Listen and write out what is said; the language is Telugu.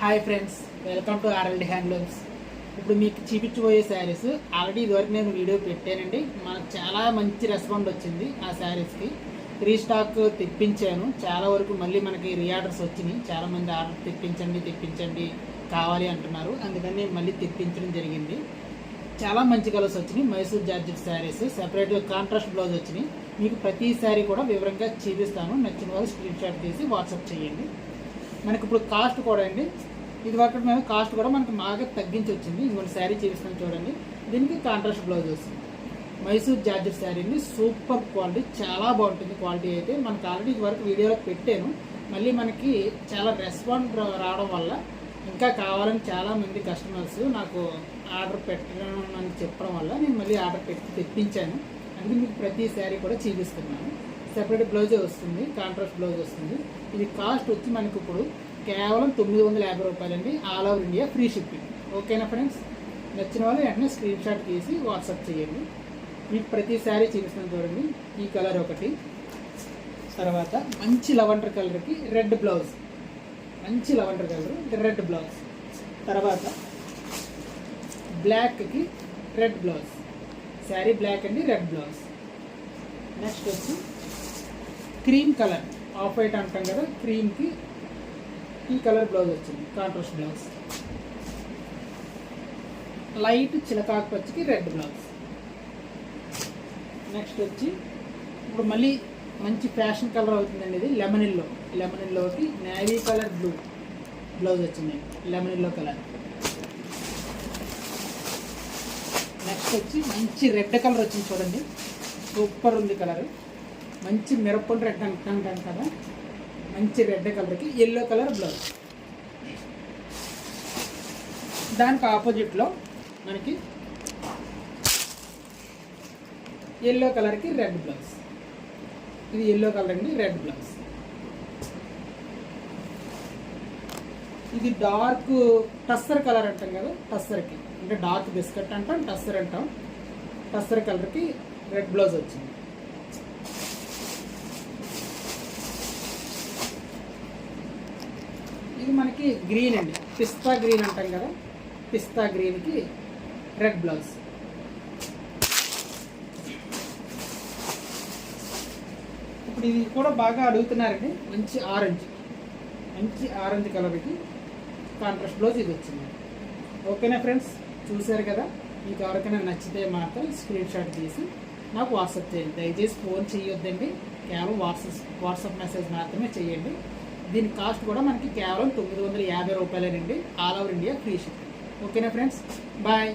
Hi friends welcome to RLD handlooms ఇప్పుడు మీకు చూపించబోయే శారీస్ ఆల్రెడీ ఇదివరకు నేను వీడియో పెట్టానండి. మనకు చాలా మంచి రెస్పాండ్ వచ్చింది ఆ శారీస్కి రీస్టాక్ తెప్పించాను. చాలా వరకు మళ్ళీ మనకి రీఆర్డర్స్ వచ్చినాయి. చాలా మంది ఆర్డర్ తెప్పించండి తెప్పించండి కావాలి అంటున్నారు. అందుకని మళ్ళీ తెప్పించడం జరిగింది. చాలా మంచి కలర్స్ వచ్చినాయి. మైసూర్ జార్జెట్ శారీస్ సెపరేట్గా కాంట్రాస్ట్ బ్లౌజ్ వచ్చినాయి. మీకు ప్రతి శారీ కూడా వివరంగా చూపిస్తాను. నచ్చిన వాళ్ళు స్క్రీన్ షాట్ తీసి వాట్సాప్ చేయండి. మనకి ఇప్పుడు కాస్ట్ కూడా అండి. ఇది వరకు మేము కాస్ట్ కూడా మనకి బాగా తగ్గించి వచ్చింది. ఇంకొక శారీ చూపిస్తాను చూడండి. దీనికి కాంట్రాస్ట్ బ్లౌజ్ వస్తుంది మైసూర్ జార్జెట్ శారీ అండి. సూపర్ క్వాలిటీ చాలా బాగుంటుంది క్వాలిటీ అయితే. మనకు ఆల్రెడీ ఇది వరకు వీడియోలో పెట్టాను. మళ్ళీ మనకి చాలా రెస్పాండ్ రావడం వల్ల ఇంకా కావాలని చాలా మంది కస్టమర్స్ నాకు ఆర్డర్ పెట్టడం అని చెప్పడం వల్ల నేను మళ్ళీ ఆర్డర్ పెట్టి తెప్పించాను. అందుకే మీకు ప్రతి శారీ కూడా చూపిస్తున్నాను. సెపరేట్ బ్లౌజే వస్తుంది కాంట్రాస్ట్ బ్లౌజ్ వస్తుంది. ఇది కాస్ట్ వచ్చి మనకి ఇప్పుడు కేవలం తొమ్మిది వందల యాభై రూపాయలండి. All over India free shipping ఓకేనా ఫ్రెండ్స్ నచ్చిన వాళ్ళు వెంటనే స్క్రీన్ షాట్ తీసి వాట్సాప్ చేయండి. మీకు ప్రతి శారీ చూపిస్తున్నాను చూడండి. ఈ కలర్ ఒకటి. తర్వాత మంచి లవండర్ కలర్కి రెడ్ బ్లౌజ్ మంచి లవండర్ కలర్ రెడ్ బ్లౌజ్ తర్వాత బ్లాక్కి రెడ్ బ్లౌజ్ శారీ బ్లాక్ అండి రెడ్ బ్లౌజ్ నెక్స్ట్ వచ్చి క్రీమ్ కలర్. ఆఫ్ వైట్ అంటాం కదా క్రీమ్కి ఈ కలర్ బ్లౌజ్ వచ్చింది కాంట్రాస్ట్ బ్లౌజ్. లైట్ చిలకాకు పచ్చికి రెడ్ బ్లౌజ్. నెక్స్ట్ వచ్చి ఇప్పుడు మళ్ళీ మంచి ఫ్యాషన్ కలర్ అవుతుందండి ఇది lemon yellow lemon navy colour blue blouse వచ్చింది లెమన్ ఇల్లో కలర్. నెక్స్ట్ వచ్చి మంచి రెడ్ కలర్ వచ్చింది చూడండి. సూపర్ ఉంది కలర్. మంచి మిరప్పండు రెడ్ అంటాం కదా? మంచి రెడ్ కలర్కి ఎల్లో కలర్ బ్లౌజ్ దానికి ఆపోజిట్లో మనకి ఎల్లో కలర్కి రెడ్ బ్లౌజ్ ఇది ఎల్లో కలర్ అండి రెడ్ బ్లౌజ్ ఇది డార్క్ టస్సర్ కలర్ అంటాం కదా టస్సర్కి. అంటే డార్క్ బిస్కెట్ అంటాం టస్సర్ అంటాం. టస్సర్ కలర్కి రెడ్ బ్లౌజ్ వచ్చింది. ఇది మనకి గ్రీన్ అండి. పిస్తా గ్రీన్ అంటాం కదా. పిస్తా గ్రీన్కి రెడ్ బ్లౌజ్ ఇప్పుడు ఇది కూడా బాగా అడుగుతున్నారండి. మంచి ఆరెంజ్ మంచి ఆరెంజ్ కలర్కి కాంట్రాస్ట్ బ్లౌజ్ ఇది వచ్చింది. ఓకేనా ఫ్రెండ్స్? చూశారు కదా? మీకు ఎవరికైనా నచ్చితే మాత్రం స్క్రీన్ షాట్ తీసి నాకు వాట్సాప్ చేయండి. దయచేసి ఫోన్ చేయొద్దండి. కేవలం వాట్సాప్ వాట్సాప్ మెసేజ్ మాత్రమే చేయండి. దీని కాస్ట్ కూడా మనకి కేవలం తొమ్మిది వందల యాభై రూపాయలేనండి. All over India free ship ఓకేనా ఫ్రెండ్స్? బాయ్